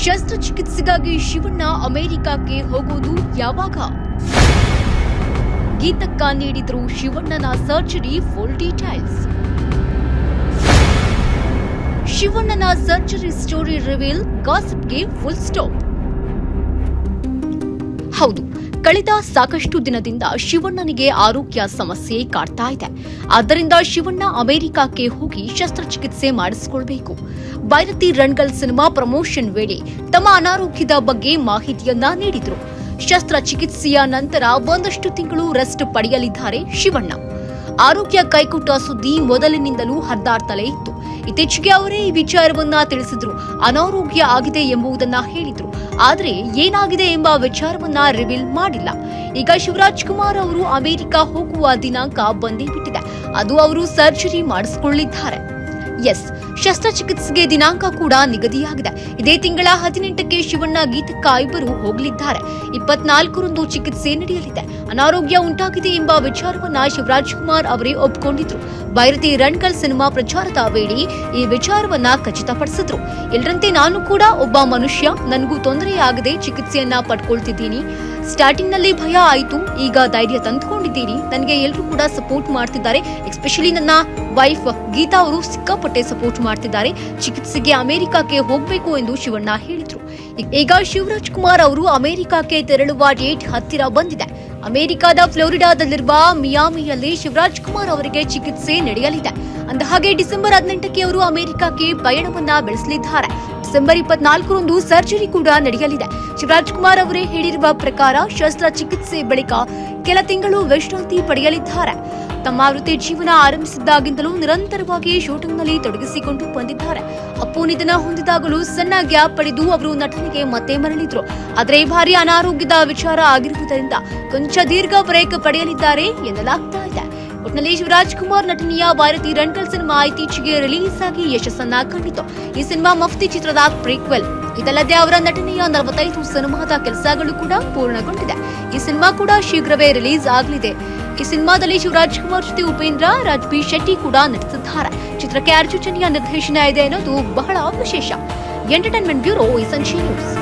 ಶಸ್ತ್ರಚಿಕಿತ್ಸೆಗಾಗಿ ಶಿವಣ್ಣ ಅಮೆರಿಕಕ್ಕೆ ಹೋಗೋದು ಯಾವಾಗ? ಗೀತಕ್ಕ ನೀಡಿದ್ರು ಶಿವಣ್ಣನ ಸರ್ಜರಿ ಫುಲ್ ಡೀಟೈಲ್ಸ್ ಶಿವಣ್ಣನ ಸರ್ಜರಿ ಸ್ಟೋರಿ ರಿವೀಲ್ ಗಾಸಿಪ್ಗೆ ಫುಲ್ ಸ್ಟಾಪ್ ಹೌದು ಕಳೆದ ಸಾಕಷ್ಟು ದಿನದಿಂದ ಶಿವಣ್ಣನಿಗೆ ಆರೋಗ್ಯ ಸಮಸ್ಯೆ ಕಾಡ್ತಾ ಇದೆ. ಆದ್ದರಿಂದ ಶಿವಣ್ಣ ಅಮೆರಿಕಕ್ಕೆ ಹೋಗಿ ಶಸ್ತ್ರಚಿಕಿತ್ಸೆ ಮಾಡಿಸಿಕೊಳ್ಬೇಕು. ಭೈರತಿ ರಣಗಲ್ ಸಿನಿಮಾ ಪ್ರಮೋಷನ್ ವೇಳೆ ತಮ್ಮ ಅನಾರೋಗ್ಯದ ಬಗ್ಗೆ ಮಾಹಿತಿಯನ್ನ ನೀಡಿದ್ರು. ಶಸ್ತ್ರಚಿಕಿತ್ಸೆಯ ನಂತರ ಒಂದಷ್ಟು ತಿಂಗಳು ರೆಸ್ಟ್ ಪಡೆಯಲಿದ್ದಾರೆ ಶಿವಣ್ಣ. ಆರೋಗ್ಯ ಕೈಕೊಟ್ಟ ಸುದ್ದಿ ಮೊದಲಿನಿಂದಲೂ ಹರಿದಾಡ್ತಲೇ ಇತ್ತು. ಇತ್ತೀಚೆಗೆ ಅವರೇ ಈ ವಿಚಾರವನ್ನ ತಿಳಿಸಿದ್ರು. ಅನಾರೋಗ್ಯ ಆಗಿದೆ ಎಂಬುದನ್ನ ಹೇಳಿದ್ರು. ಆದರೆ ಏನಾಗಿದೆ ಎಂಬ ವಿಚಾರವನ್ನ ರಿವೀಲ್ ಮಾಡಿಲ್ಲ. ಈಗ ಶಿವರಾಜ್ ಕುಮಾರ್ ಅವರು ಅಮೆರಿಕ ಹೋಗುವ ದಿನಾಂಕ ಬಂದೇ ಬಿಟ್ಟಿದೆ. ಅದು ಅವರು ಸರ್ಜರಿ ಮಾಡಿಸಿಕೊಳ್ಳಿದ್ದಾರೆ. ಎಸ್ ಶಸ್ತ್ರಚಿಕಿತ್ಸೆಗೆ ದಿನಾಂಕ ಕೂಡ ನಿಗದಿಯಾಗಿದೆ. ಇದೇ ತಿಂಗಳ ಹದಿನೆಂಟಕ್ಕೆ ಶಿವಣ್ಣ ಗೀತಕ್ಕ ಇಬ್ಬರು ಹೋಗಲಿದ್ದಾರೆ. ಇಪ್ಪತ್ನಾಲ್ಕರಂದು ಚಿಕಿತ್ಸೆ ನಡೆಯಲಿದೆ. ಅನಾರೋಗ್ಯ ಉಂಟಾಗಿದೆ ಎಂಬ ವಿಚಾರವನ್ನ ಶಿವರಾಜ್ ಕುಮಾರ್ ಅವರೇ ಒಪ್ಪಿಕೊಂಡಿದ್ರು ಭೈರತಿ ರಣಕಲ್ ಸಿನಿಮಾ ಪ್ರಚಾರದ ವೇಳೆ ಈ ವಿಚಾರವನ್ನ ಖಚಿತಪಡಿಸಿದ್ರು. ಎಲ್ಲರಂತೆ ನಾನು ಕೂಡ ಒಬ್ಬ ಮನುಷ್ಯ. ನನಗೂ ತೊಂದರೆಯಾಗದೆ ಚಿಕಿತ್ಸೆಯನ್ನ ಪಡ್ಕೊಳ್ತಿದ್ದೀನಿ. ಸ್ಟಾರ್ಟಿಂಗ್ನಲ್ಲಿ ಭಯ ಆಯಿತು. ಈಗ ಧೈರ್ಯ ತಂದುಕೊಂಡಿದ್ದೀನಿ ನನಗೆ ಎಲ್ಲರೂ ಕೂಡ ಸಪೋರ್ಟ್ ಮಾಡ್ತಿದ್ದಾರೆ. ಎಸ್ಪೆಷಲಿ ನನ್ನ ವೈಫ್ ಗೀತಾ ಅವರು ಸಿಕ್ಕಾಪಟ್ಟೆ ಸಪೋರ್ಟ್ ಮಾಡ್ತಿದ್ದಾರೆ. ಚಿಕಿತ್ಸೆಗೆ ಅಮೆರಿಕಕ್ಕೆ ಹೋಗಬೇಕು ಎಂದು ಶಿವಣ್ಣ ಹೇಳಿದರು. ಈಗ ಶಿವರಾಜ್ ಕುಮಾರ್ ಅವರು ಅಮೆರಿಕಕ್ಕೆ ತೆರಳುವ ಡೇಟ್ ಹತ್ತಿರ ಬಂದಿದೆ. ಅಮೆರಿಕದ ಫ್ಲೋರಿಡಾದಲ್ಲಿರುವ ಮಿಯಾಮಿಯಲ್ಲಿ ಶಿವರಾಜ್ ಕುಮಾರ್ ಅವರಿಗೆ ಚಿಕಿತ್ಸೆ ನಡೆಯಲಿದೆ. ಅಂದಹಾಗೆ ಡಿಸೆಂಬರ್ ಹದಿನೆಂಟಕ್ಕೆ ಅವರು ಅಮೆರಿಕಕ್ಕೆ ಪಯಣವನ್ನ ಬೆಳೆಸಲಿದ್ದಾರೆ. ಡಿಸೆಂಬರ್ ಇಪ್ಪತ್ನಾಲ್ಕರಂದು ಸರ್ಜರಿ ಕೂಡ ನಡೆಯಲಿದೆ. ಶಿವರಾಜ್ಕುಮಾರ್ ಅವರೇ ಹೇಳಿರುವ ಪ್ರಕಾರ ಶಸ್ತ್ರಚಿಕಿತ್ಸೆ ಬಳಿಕ ಕೆಲ ತಿಂಗಳು ವಿಶ್ರಾಂತಿ ಪಡೆಯಲಿದ್ದಾರೆ. ತಮ್ಮ ವೃತ್ತಿ ಜೀವನ ಆರಂಭಿಸಿದ್ದಾಗಿಂದಲೂ ನಿರಂತರವಾಗಿ ಶೂಟಿಂಗ್ನಲ್ಲಿ ತೊಡಗಿಸಿಕೊಂಡು ಬಂದಿದ್ದಾರೆ. ಅಪ್ಪು ನಿಧನ ಹೊಂದಿದಾಗಲೂ ಸಣ್ಣ ಗ್ಯಾಪ್ ಪಡೆದು ಅವರು ನಟನೆಗೆ ಮತ್ತೆ ಮರಳಿದ್ರು. ಆದರೆ ಈ ಬಾರಿ ಅನಾರೋಗ್ಯದ ವಿಚಾರ ಆಗಿರುವುದರಿಂದ ಕೊಂಚ ದೀರ್ಘ ಬ್ರೇಕ್ ಪಡೆಯಲಿದ್ದಾರೆ ಎನ್ನಲಾಗ್ತಾ ಇದೆ. ಒಟ್ನಲ್ಲಿ ಶಿವರಾಜ್ ಕುಮಾರ್ ನಟನೆಯ ಭಾರತಿ ರಣಕಲ್ ಸಿನಿಮಾ ಇತ್ತೀಚೆಗೆ ರಿಲೀಸ್ ಆಗಿ ಯಶಸ್ಸನ್ನ ಕಂಡಿತು. ಈ ಸಿನಿಮಾ ಮಫ್ತಿ ಚಿತ್ರದ ಪ್ರೀಕ್ವೆಲ್. ಇದಲ್ಲದೆ ಅವರ ನಟನೆಯ ನಲವತ್ತೈದು ಸಿನಿಮಾದ ಕೆಲಸಗಳು ಕೂಡ ಪೂರ್ಣಗೊಂಡಿದೆ. ಈ ಸಿನಿಮಾ ಕೂಡ ಶೀಘ್ರವೇ ರಿಲೀಸ್ ಆಗಲಿದೆ. ಈ ಸಿನಿಮಾದಲ್ಲಿ ಶಿವರಾಜ್ ಕುಮಾರ್ ಜೊತೆ ಉಪೇಂದ್ರ, ರಾಜ್ಬಿ ಶೆಟ್ಟಿ ಕೂಡ ನಟಿಸಿದ್ದಾರೆ. ಚಿತ್ರಕ್ಕೆ ಅರ್ಜುಚನಿಯ ನಿರ್ದೇಶನ ಇದೆ ಅನ್ನೋದು ಬಹಳ ವಿಶೇಷ. ಎಂಟರ್ಟೈನ್ಮೆಂಟ್ ಬ್ಯೂರೋ, ಈ ಸಂಜೆ ನ್ಯೂಸ್.